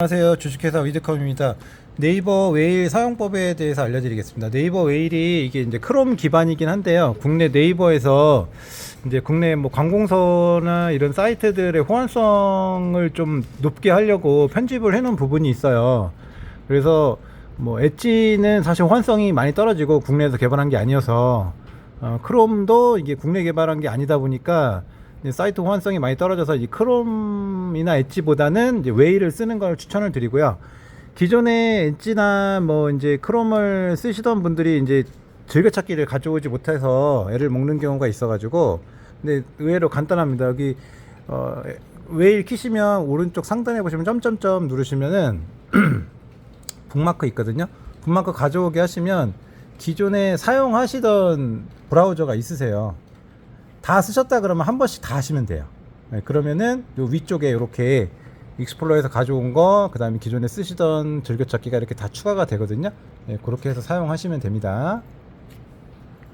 안녕하세요. 주식회사 위드컴입니다. 네이버 웨일 사용법에 대해서 알려드리겠습니다. 네이버 웨일이 이게 이제 크롬 기반이긴 한데요. 국내 네이버에서 이제 국내 뭐 관공서나 이런 사이트들의 호환성을 좀 높게 하려고 편집을 해놓은 부분이 있어요. 그래서 뭐 엣지는 사실 호환성이 많이 떨어지고 국내에서 개발한 게 아니어서 어, 크롬도 이게 국내 개발한 게 아니다 보니까 사이트 호환성이 많이 떨어져서 이 크롬이나 엣지보다는 이제 웨이를 쓰는 걸 추천을 드리고요. 기존에 엣지나 뭐 이제 크롬을 쓰시던 분들이 이제 즐겨찾기를 가져오지 못해서 애를 먹는 경우가 있어가지고 근데 의외로 간단합니다. 여기 어, 웨일 키시면 오른쪽 상단에 보시면 점점점 누르시면은 북마크 있거든요. 북마크 가져오게 하시면 기존에 사용하시던 브라우저가 있으세요. 다 쓰셨다 그러면 한 번씩 다 하시면 돼요. 네, 그러면은 요 위쪽에 이렇게 익스플로러에서 가져온 거, 그 다음에 기존에 쓰시던 즐겨찾기가 이렇게 다 추가가 되거든요. 네, 그렇게 해서 사용하시면 됩니다.